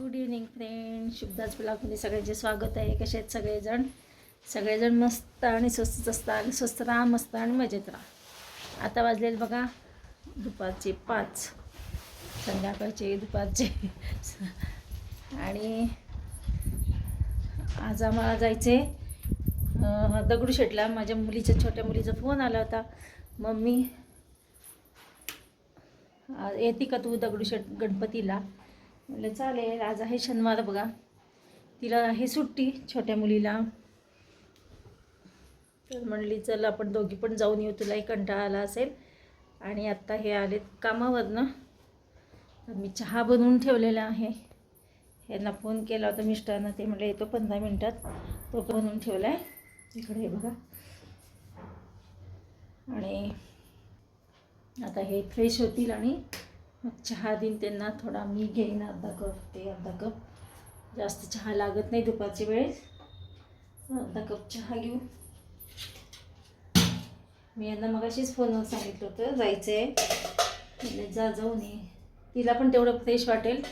Good evening friend शुभदास ब्लॉगमध्ये सगळ्यांचे स्वागत आहे. कसे आहेत सगळेजण? सगळेजण मस्त आणि स्वस्त असतात आणि स्वस्त राहा मस्त आणि मजेत राहा. आता वाजलेले बघा दुपारचे पाच. संध्याकाळचे दुपारचे. आणि आज आम्हाला जायचे दगडूशेठला माझ्या मुलीच्या छोट्या मुलीचा फोन आला होता. मम्मी येते का तू दगडूशेठ गणपतीला? म्हणलं चालेल आज आहे शनिवार बघा. तिला आहे सुट्टी छोट्या मुलीला. तर म्हणली चल आपण दोघी पण जाऊन येऊ तुलाही कंटाळा आला असेल. आणि आत्ता हे आलेत कामावरनं. तर मी चहा बनवून ठेवलेला आहे. यांना फोन केला होता मिस्टरनं ते म्हटलं येतो पंधरा मिनटात. तो बनवून ठेवला आहे इकडे बघा. आणि आता हे फ्रेश होतील आणि चहा देईन त्यांना थोडा मी घेईन अर्धा कप ते अर्धा कप. जास्त चहा लागत नाही दुपारच्या वेळेस. अर्धा कप चहा घेऊ. मी यांना मगाशीच फोनवर सांगितलं होतं जायचं आहे जा जाऊन ये. तिला पण तेवढं फ्रेश वाटेल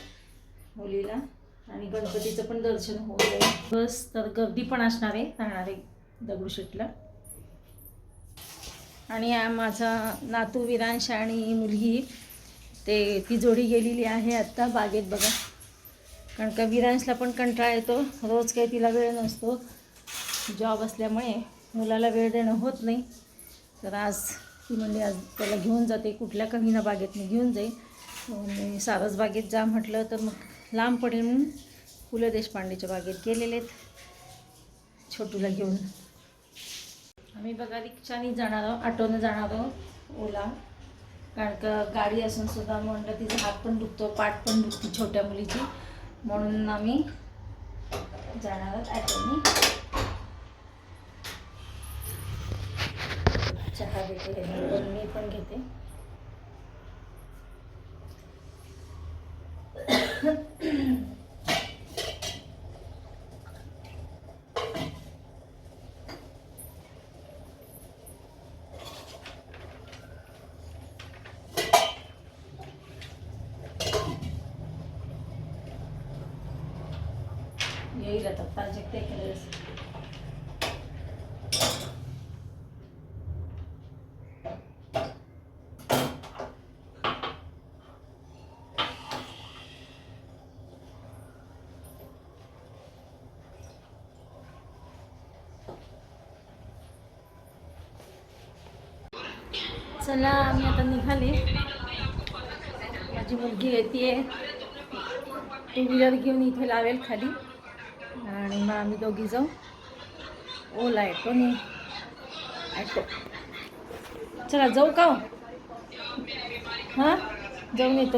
मुलीला. आणि गणपतीचं पण दर्शन होऊ जाईल. बस तर गर्दी पण असणार आहे राहणार आहे दगडूशेठला. आणि माझा नातू विरांश आणि मुलगी ते ती जोडी गेलेली आहे आत्ता बागेत बघा. कारण का विरांशला पण कंटाळा येतो. रोज काही तिला वेळ नसतो. जॉब असल्यामुळे मुलाला वेळ देणं होत नाही. तर आज ती म्हणली आज त्याला घेऊन जाते. कुठल्या कमीना बागेतनं घेऊन जाईल. सारस बागेत जा म्हटलं तर मग लांब पडेल म्हणून पु ल देशपांडेच्या बागेत गेलेले आहेत. छोटूला घेऊन. आम्ही बघा रिक्षाने जाणार आहोत ऑटोनं जाणार आहोत ओला. कारण का गाडी असून सुद्धा म्हणलं तिचा हात पण दुखतो पाठ पण दुखतो छोट्या मुलीची. म्हणून आम्ही जाणार आहोत ॲटोनी. चहा घेते. पण मी पण घेते. आता चला आम्ही आता निघाले. माझी मुलगी येते. टू व्हीलर घेऊन इथे लावेल खाली. आणि मग आम्ही दोघी जाऊ. ओला ॲटो नी ॲटो चला जाऊ का हो? हां? जाऊन येतो.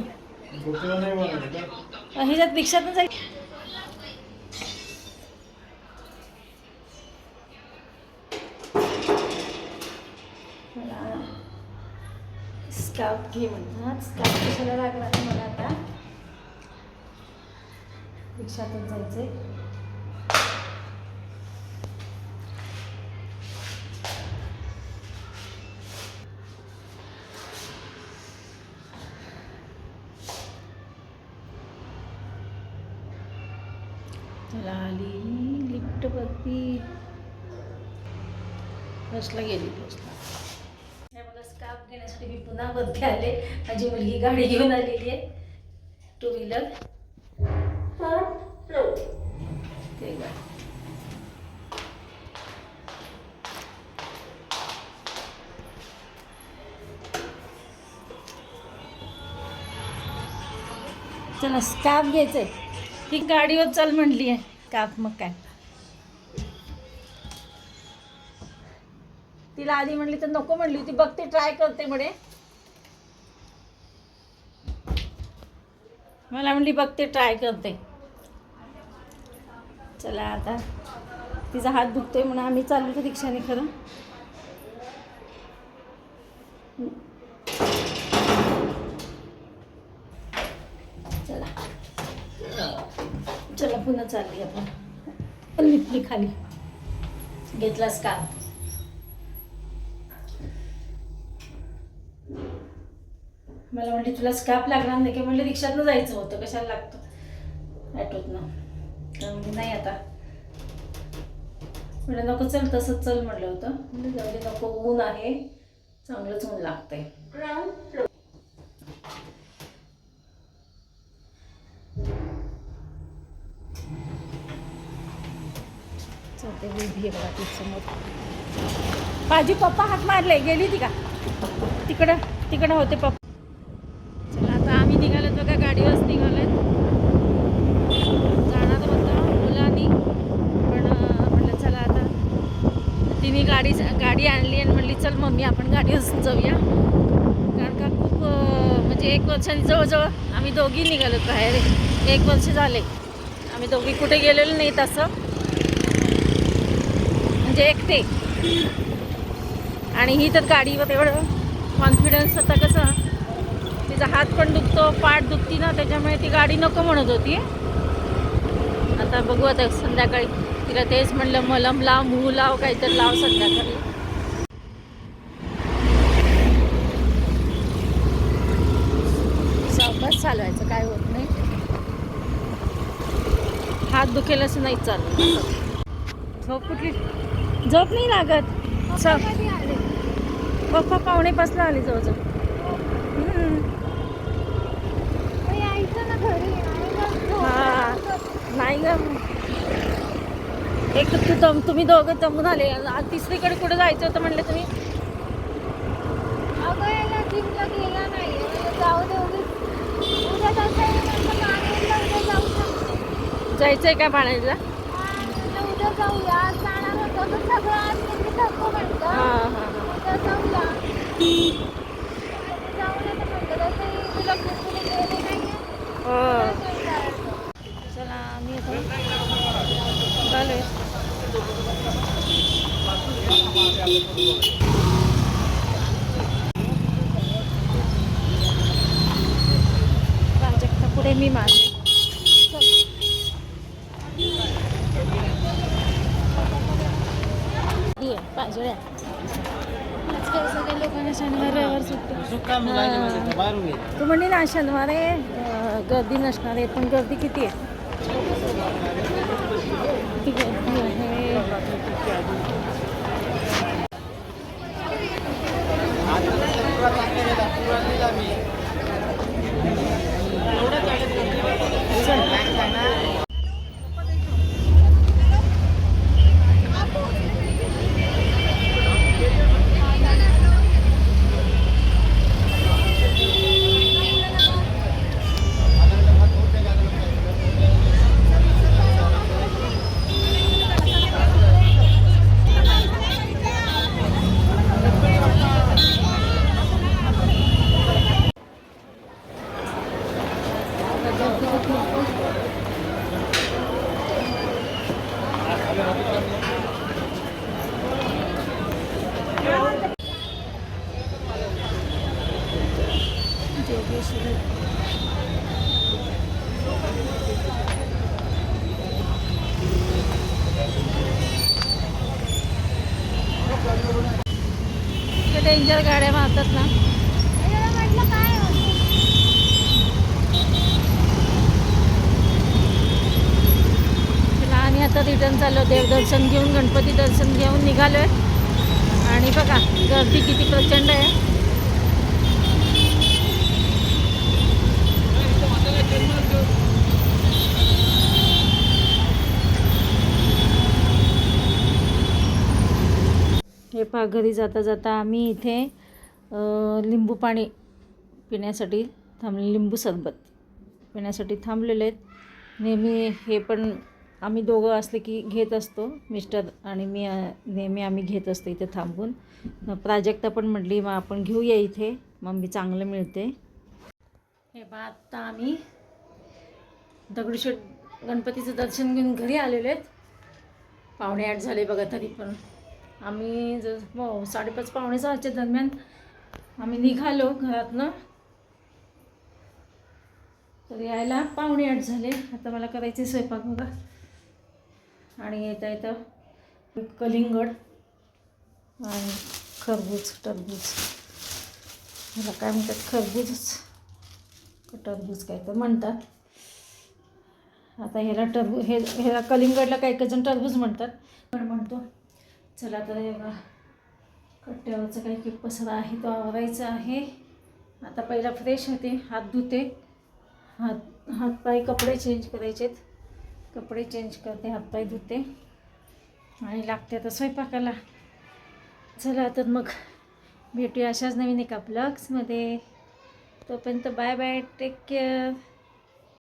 ह्याच्यात रिक्षातून जाईल स्काउट घे म्हणतात स्काउट कशाला लागणार मला आता? रिक्षातून जायचंय. आहे आली वरती बसला गेली बसला. हे बघा स्कार्फ घेण्यासाठी मी पुन्हा वरती आले. माझी मुलगी गाडी घेऊन आलेली आहे. टू व्हीलर ते गाडी चला स्कार्फ घ्यायचंय. ती गाडीवर चल म्हणली आहे. स्कार्फ मग काय? तिला आधी म्हणली तर नको म्हणली होती. बघते ट्राय करते म्हणे. मला म्हणली बघते ट्राय करते. चला आता. तिचा हात दुखतोय म्हणून आम्ही चाललो तर रिक्षाने खरं. चला. चला पुन्हा चालली आपण. निघली खाली. घेतलास का? मला म्हणले तुला स्कॅप लागणार नाही. की म्हणलं रिक्षातनं जायचं होतं. कशाला लागतं? ॲटोतनं तर म्हणजे नाही आता. म्हणलं नको चल तसंच चल म्हटलं होतं. म्हणजे जाऊ दे नको ऊन आहे. चांगलंच ऊन लागतंय. चलते उभी आहे बघा ती समोर. माझी पप्पा हात मारले. गेली ती का? तिकडं तिकडं होते पप्पा चला आता आम्ही निघालोत बघा गाडीवरच निघालोत जाणार होतं मुलांनी पण अं, म्हणलं चला आता तिने गाडी गाडी आणली आणि म्हणली चल मम्मी आपण गाडीवर जाऊया. कारण का खूप म्हणजे एक वर्षाने जवळजवळ आम्ही दोघी निघालो बाहेर. एक वर्ष झाले. आम्ही दोघी कुठे गेलेलो नाही तसं म्हणजे एकटे. आणि ही तर गाडीवर एवढं कॉन्फिडन्स होता कसं तिचा हात पण दुखतो पाठ दुखती ना त्याच्यामुळे ती गाडी नको म्हणत होती. आता बघू आता संध्याकाळी. तिला तेच म्हणलं मलम लाव मूळ लाव काहीतरी लाव संध्याकाळी. सावकाश चालवायचं काय होत नाही. हात दुखेल असं नाही चालू झोप कुठली? झोप नाही लागत. चल. पप्पा पावणे पाचला आले जवळजवळ. हम्म. हा. नाही ग. एक तर तू दम तुम्ही दोघं दमून आले. आ- तिसरीकडे कुठे जायचं होतं म्हणलं तुम्ही? जायचंय का बाळायला हा हा हो चला आम्ही आता चालू प्राजक्ता पुढे मी माझे पाजोळ्या आजकाल सगळ्या लोकांना शनिवार रविवार सुट्टी. तू म्हणली ना शनिवार आहे गर्दी नसणार आहे पण गर्दी किती आहे किती गर्दी आहे जोगेश्वरी डेंजर गाड्या मारतात ना चला आणि चालू चाललो देवदर्शन घेऊन गणपती दर्शन घेऊन निघालोय. आणि बघा गर्दी किती प्रचंड आहे. हे पहा घरी जाता जाता आम्ही इथे लिंबू पाणी पिण्यासाठी थांबले लिंबू सरबत पिण्यासाठी थांबलेले आहेत. नेहमी हे पण आम्ही दोघं असले की घेत असतो मिस्टर आणि मी नेहमी आम्ही घेत असतो इथे थांबून. प्राजक्ता पण म्हटली मग आपण घेऊया इथे मग मी चांगलं मिळते. हे बा आत्ता आम्ही दगडूशेठ गणपतीचं दर्शन घेऊन घरी आलेले आहेत. पावणे आठ झाले बघा तरी पण. आम्ही जर हो साडेपाच पावणे सहाच्या दरम्यान आम्ही निघालो घरातनं. तर यायला पावणे आठ झाले. आता मला करायचे स्वयंपाक बघा. आणि येता येतं कलिंगड आणि खरबूज टरबूज. ह्याला काय म्हणतात? खरबूजच. टरबूज काय तर म्हणतात. आता ह्याला टरबू हे ह्याला कलिंगडला काही काही जण टरबूज म्हणतात. पण म्हणतो चला आता हे कट्ट्यावरचं काही की पसरा आहे तो आवरायचा आहे. आता पहिला फ्रेश होते. हात धुते. हात हातपाय कपडे चेंज करायचेत. कपडे चेंज करते हातपाय धुते. आणि लागते आता स्वयंपाकाला. चला तर मग भेटूया अशाच नवीन एका ब्लॉग्समध्ये तोपर्यंत बाय बाय टेक केअर